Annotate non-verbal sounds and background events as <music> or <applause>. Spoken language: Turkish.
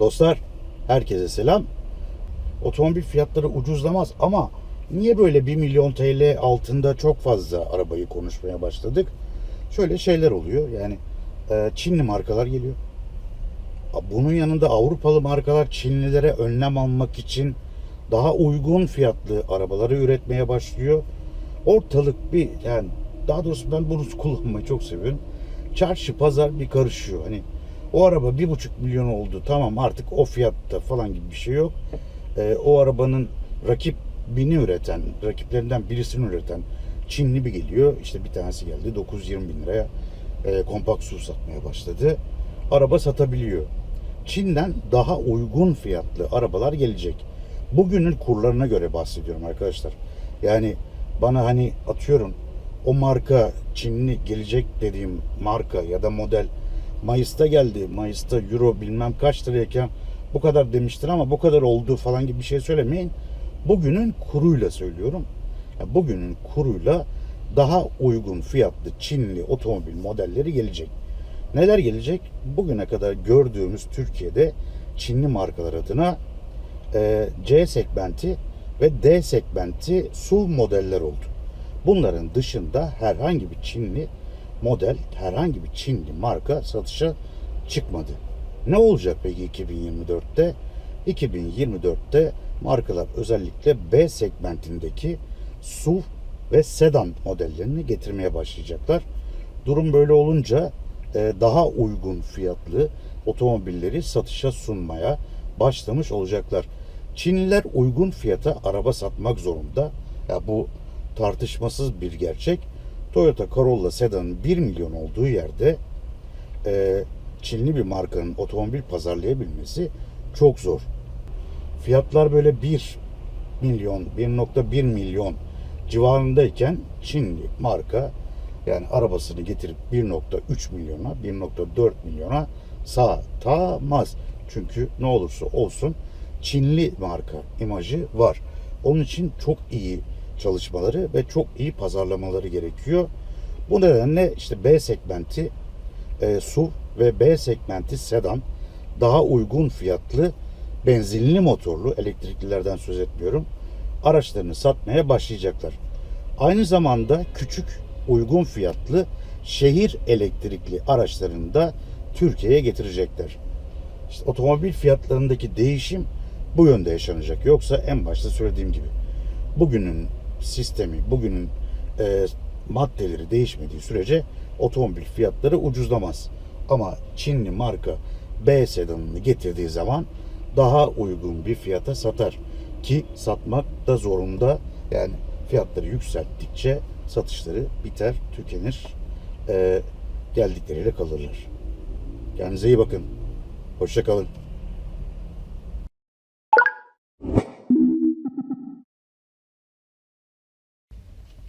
Dostlar, herkese selam. Otomobil fiyatları ucuzlamaz ama niye böyle 1 milyon TL altında çok fazla arabayı konuşmaya başladık? Şöyle şeyler oluyor. Yani e, Çinli markalar geliyor. Bunun yanında Avrupalı markalar Çinlilere önlem almak için daha uygun fiyatlı arabaları üretmeye başlıyor. Ortalık bir yani daha doğrusu ben bunu <laughs> kullanmayı çok seviyorum. Çarşı pazar bir karışıyor. Hani o araba bir buçuk milyon oldu tamam artık o fiyatta falan gibi bir şey yok. Ee, o arabanın rakibini üreten, rakiplerinden birisini üreten Çinli bir geliyor. İşte bir tanesi geldi 920 bin liraya e, kompakt su satmaya başladı. Araba satabiliyor. Çin'den daha uygun fiyatlı arabalar gelecek. Bugünün kurlarına göre bahsediyorum arkadaşlar. Yani bana hani atıyorum o marka Çinli gelecek dediğim marka ya da model Mayıs'ta geldi. Mayıs'ta euro bilmem kaç lirayken bu kadar demiştir ama bu kadar oldu falan gibi bir şey söylemeyin. Bugünün kuruyla söylüyorum. Bugünün kuruyla daha uygun fiyatlı Çinli otomobil modelleri gelecek. Neler gelecek? Bugüne kadar gördüğümüz Türkiye'de Çinli markalar adına e, C segmenti ve D segmenti SUV modeller oldu. Bunların dışında herhangi bir Çinli model, herhangi bir Çinli marka satışa çıkmadı. Ne olacak peki 2024'te? 2024'te markalar özellikle B segmentindeki SUV ve sedan modellerini getirmeye başlayacaklar. Durum böyle olunca e, daha uygun fiyatlı otomobilleri satışa sunmaya başlamış olacaklar. Çinliler uygun fiyata araba satmak zorunda. Ya bu tartışmasız bir gerçek. Toyota Corolla sedanın 1 milyon olduğu yerde e, Çinli bir markanın otomobil pazarlayabilmesi çok zor. Fiyatlar böyle 1 milyon, 1.1 milyon civarındayken Çinli marka yani arabasını getirip 1.3 milyona, 1.4 milyona satamaz. Çünkü ne olursa olsun Çinli marka imajı var. Onun için çok iyi çalışmaları ve çok iyi pazarlamaları gerekiyor. Bu nedenle işte B segmenti e, SUV ve B segmenti sedan daha uygun fiyatlı benzinli motorlu elektriklilerden söz etmiyorum. Araçlarını satmaya başlayacaklar. Aynı zamanda küçük uygun fiyatlı şehir elektrikli araçlarını da Türkiye'ye getirecekler. İşte otomobil fiyatlarındaki değişim bu yönde yaşanacak. Yoksa en başta söylediğim gibi bugünün sistemi, bugünün e, maddeleri değişmediği sürece otomobil fiyatları ucuzlamaz. Ama Çinli marka B sedanını getirdiği zaman daha uygun bir fiyata satar. Ki satmak da zorunda. Yani fiyatları yükselttikçe satışları biter, tükenir. E, geldikleriyle kalırlar. Kendinize iyi bakın. Hoşça kalın.